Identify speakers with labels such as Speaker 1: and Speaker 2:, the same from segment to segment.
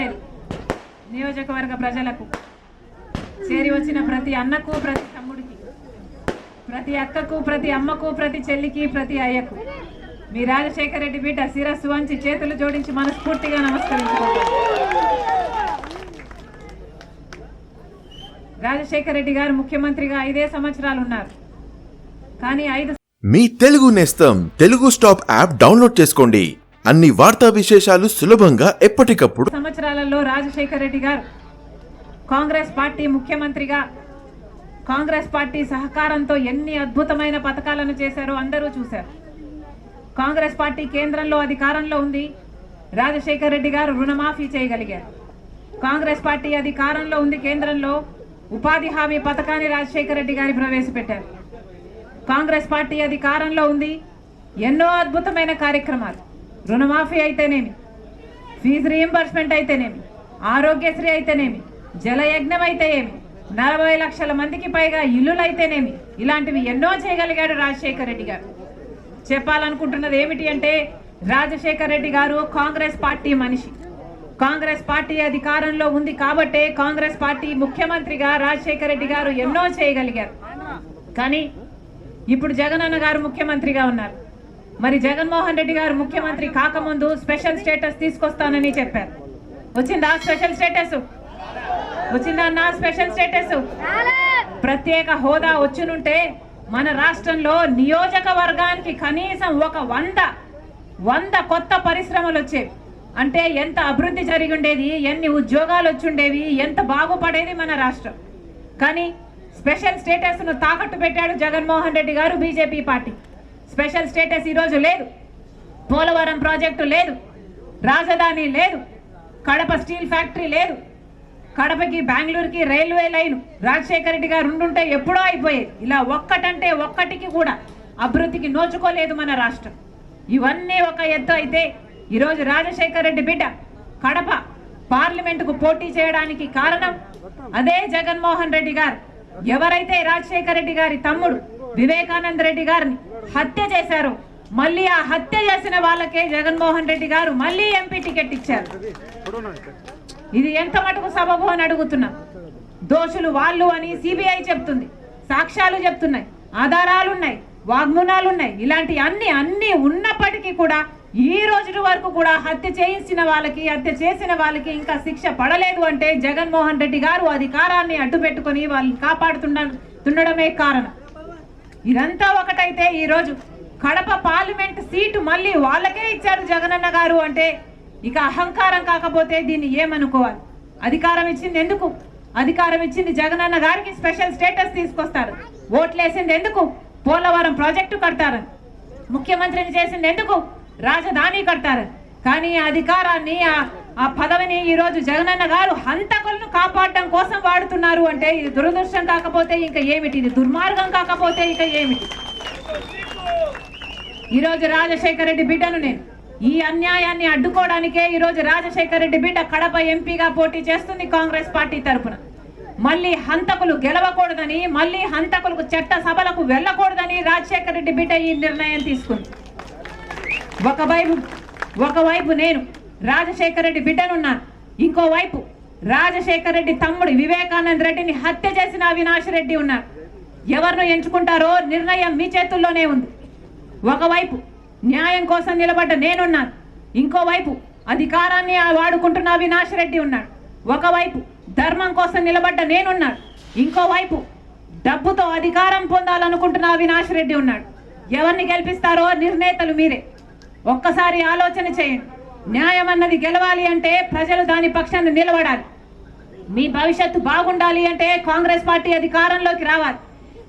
Speaker 1: చేరువేరు నియోజకవర్గ ప్రజలకు చేరి వచ్చిన ప్రతి అన్నకు ప్రతి తమ్ముడికి ప్రతి అక్కకు ప్రతి అమ్మకు ప్రతి చెల్లికి ప్రతి అయ్యకు మీ రాజశేఖర రెడ్డి బిడ్డ శిరస్సు వంచి చేతులు జోడించి మనస్ఫూర్తిగా నమస్కరించుకుంటాం రాజశేఖర రెడ్డి గారు ముఖ్యమంత్రిగా ఐదే సంవత్సరాలు ఉన్నారు. కానీ ఐదు
Speaker 2: మీ తెలుగు నేస్తం తెలుగు స్టాప్ యాప్ డౌన్లోడ్ చేసుకోండి. అన్ని వార్తా విశేషాలు సులభంగా ఎప్పటికప్పుడు.
Speaker 1: సంవత్సరాలలో రాజశేఖర రెడ్డి గారు కాంగ్రెస్ పార్టీ ముఖ్యమంత్రిగా కాంగ్రెస్ పార్టీ సహకారంతో ఎన్ని అద్భుతమైన పథకాలను చేశారో అందరూ చూశారు. కాంగ్రెస్ పార్టీ కేంద్రంలో అధికారంలో ఉంది. రాజశేఖర రెడ్డి గారు రుణమాఫీ చేయగలిగారు. కాంగ్రెస్ పార్టీ అధికారంలో ఉంది కేంద్రంలో ఉపాధి హామీ పథకాన్ని రాజశేఖర రెడ్డి గారి ప్రవేశపెట్టారు. కాంగ్రెస్ పార్టీ అధికారంలో ఉంది. ఎన్నో అద్భుతమైన కార్యక్రమాలు. రుణమాఫీ అయితేనేమి? ఫీజు రీఎంబర్స్మెంట్ అయితేనేమి? ఆరోగ్యశ్రీ అయితేనేమి? జలయజ్ఞం అయితే ఏమి నలభై లక్షల మందికి పైగా ఇల్లులు అయితేనేమి ఇలాంటివి ఎన్నో చేయగలిగాడు రాజశేఖర రెడ్డి గారు. చెప్పాలనుకుంటున్నది ఏమిటి అంటే రాజశేఖర్ రెడ్డి గారు కాంగ్రెస్ పార్టీ మనిషి. కాంగ్రెస్ పార్టీ అధికారంలో ఉంది కాబట్టే కాంగ్రెస్ పార్టీ ముఖ్యమంత్రిగా రాజశేఖర్ రెడ్డి గారు ఎన్నో చేయగలిగారు. కానీ ఇప్పుడు జగనన్న గారు ముఖ్యమంత్రిగా ఉన్నారు. మరి జగన్మోహన్ రెడ్డి గారు ముఖ్యమంత్రి కాకముందు స్పెషల్ స్టేటస్ తీసుకొస్తానని చెప్పారు. వచ్చిందా స్పెషల్ స్టేటస్? వచ్చిందా నా స్పెషల్ స్టేటస్? ప్రత్యేక హోదా వచ్చునుంటే మన రాష్ట్రంలో నియోజకవర్గానికి కనీసం ఒక వంద వంద కొత్త పరిశ్రమలు వచ్చేవి. అంటే ఎంత అభివృద్ధి జరిగి ఉండేది ఎన్ని ఉద్యోగాలు వచ్చుండేవి ఎంత బాగుపడేది మన రాష్ట్రం. కానీ స్పెషల్ స్టేటస్ను తాకట్టు పెట్టాడు జగన్మోహన్ రెడ్డి గారు బీజేపీ పార్టీ. స్పెషల్ స్టేటస్ ఈరోజు లేదు. పోలవరం ప్రాజెక్టు లేదు. రాజధాని లేదు. కడప స్టీల్ ఫ్యాక్టరీ లేదు. కడపకి బెంగళూరుకి రైల్వే లైన్ రాజశేఖర రెడ్డి గారు ఉండుంటే ఎప్పుడో అయిపోయేది. ఇలా ఒక్కటంటే ఒక్కటికి కూడా అభివృద్ధికి నోచుకోలేదు మన రాష్ట్రం. ఇవన్నీ ఒక ఎత్తు అయితే ఈరోజు రాజశేఖర రెడ్డి బిడ్డ కడప పార్లమెంటుకు పోటీ చేయడానికి కారణం అదే జగన్మోహన్ రెడ్డి గారు. ఎవరైతే రాజశేఖర రెడ్డి గారి తమ్ముడు వివేకానంద రెడ్డి గారిని హత్య చేశారు. మళ్ళీ ఆ హత్య చేసిన వాళ్ళకే జగన్మోహన్ రెడ్డి గారు మళ్ళీ ఎంపీ టికెట్ ఇచ్చారు. ఇది ఎంత మటుకు సబబు అని అడుగుతున్నా. దోషులు వాళ్ళు అని సిబిఐ చెప్తుంది. సాక్ష్యాలు చెప్తున్నాయి. ఆధారాలు ఉన్నాయి వాగ్మూనాలు ఉన్నాయి ఇలాంటి అన్ని అన్ని ఉన్నప్పటికీ కూడా ఈ రోజు వరకు కూడా హత్య చేయించిన వాళ్ళకి హత్య చేసిన వాళ్ళకి ఇంకా శిక్ష పడలేదు అంటే జగన్మోహన్ రెడ్డి గారు అధికారాన్ని అడ్డు పెట్టుకొని వాళ్ళని కాపాడుతుండ తుండడమే కారణం. ఇదంతా ఒకటైతే ఈరోజు కడప పార్లమెంట్ సీటు మళ్ళీ వాళ్ళకే ఇచ్చారు జగనన్న గారు అంటే ఇక అహంకారం కాకపోతే దీన్ని ఏమనుకోవాలి? అధికారం ఇచ్చింది ఎందుకు? అధికారం ఇచ్చింది జగనన్న గారికి స్పెషల్ స్టేటస్ తీసుకొస్తారు. ఓట్లేసింది ఎందుకు? పోలవరం ప్రాజెక్టు కడతారని. ముఖ్యమంత్రిని చేసింది ఎందుకు? రాజధాని కడతారని. కానీ అధికారాన్ని ఆ- పదవిని ఈరోజు జగనన్న గారు హంతకులను కాపాడడం కోసం వాడుతున్నారు అంటే ఇది దురదృష్టం కాకపోతే ఇంకా ఏమిటి? ఇది దుర్మార్గం కాకపోతే ఇక ఏమిటి? ఈరోజు రాజశేఖర రెడ్డి బిడ్డను నేను ఈ అన్యాయాన్ని అడ్డుకోవడానికే ఈరోజు రాజశేఖర రెడ్డి బిడ్డ కడప ఎంపీగా పోటీ చేస్తుంది కాంగ్రెస్ పార్టీ తరపున. మళ్ళీ హంతకులు గెలవకూడదని మళ్ళీ హంతకులకు చట్ట సభలకు వెళ్ళకూడదని రాజశేఖర రెడ్డి బిడ్డ ఈ నిర్ణయం తీసుకుంది. ఒకవైపు ఒకవైపు నేను రాజశేఖర రెడ్డి బిడ్డనున్నారు. ఇంకోవైపు రాజశేఖర రెడ్డి తమ్ముడు వివేకానంద రెడ్డిని హత్య చేసిన అవినాష్ రెడ్డి ఉన్నారు. ఎవరిను ఎంచుకుంటారో నిర్ణయం మీ చేతుల్లోనే ఉంది. ఒకవైపు న్యాయం కోసం నిలబడ్డ నేనున్నాను. ఇంకోవైపు అధికారాన్ని వాడుకుంటున్న అవినాష్ రెడ్డి ఉన్నాడు. ఒకవైపు ధర్మం కోసం నిలబడ్డ నేనున్నాడు ఇంకోవైపు డబ్బుతో అధికారం పొందాలనుకుంటున్న అవినాష్ రెడ్డి ఉన్నాడు. ఎవరిని గెలిపిస్తారో నిర్ణేతలు మీరే. ఒక్కసారి ఆలోచన చేయండి. న్యాయం అన్నది గెలవాలి అంటే ప్రజలు దాని పక్షాన్ని నిలబడాలి. మీ భవిష్యత్తు బాగుండాలి అంటే కాంగ్రెస్ పార్టీ అధికారంలోకి రావాలి.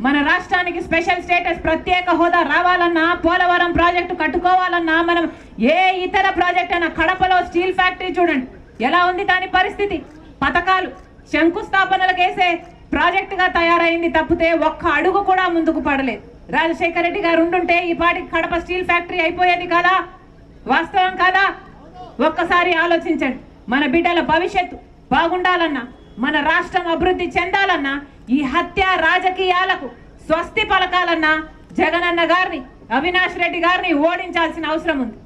Speaker 1: మన రాష్ట్రానికి స్పెషల్ స్టేటస్ ప్రత్యేక హోదా రావాలన్నా పోలవరం ప్రాజెక్టు కట్టుకోవాలన్నా మనం ఏ ఇతర ప్రాజెక్ట్ అయినా కడపలో స్టీల్ ఫ్యాక్టరీ చూడండి. ఎలా ఉంది దాని పరిస్థితి? పథకాలు శంకుస్థాపనలకు వేసే ప్రాజెక్టుగా తయారైంది తప్పితే ఒక్క అడుగు కూడా ముందుకు పడలేదు. రాజశేఖర రెడ్డి గారు ఉండుంటే ఈ పాటికి కడప స్టీల్ ఫ్యాక్టరీ అయిపోయేది కదా? వాస్తవం కదా? ఒక్కసారి ఆలోచించండి. మన బిడ్డల భవిష్యత్తు బాగుండాలన్నా మన రాష్ట్రం అభివృద్ధి చెందాలన్నా ఈ హత్య రాజకీయాలకు స్వస్తి పలకాలన్నా జగనన్న గారిని అవినాష్ రెడ్డి గారిని ఓడించాల్సిన అవసరం ఉంది.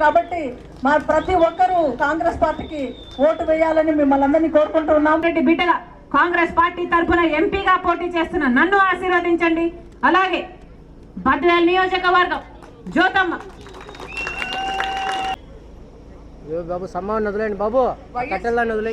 Speaker 3: కాబట్టి మా ప్రతి ఒక్కరూ కాంగ్రెస్ పార్టీకి ఓటు వేయాలని మిమ్మల్ని అందరినీ కోరుకుంటున్నాం
Speaker 1: రెడ్డి బిడ్డగా కాంగ్రెస్ పార్టీ తరఫున ఎంపీగా పోటీ చేస్తున్న నన్ను ఆశీర్వదించండి. అలాగే బద్వేల్ నియోజకవర్గం జ్యోతమ్మ.
Speaker 4: బాబు సమ్మాన్ని వదిలేండి బాబు. కట్టెల్లాన్ని వదిలే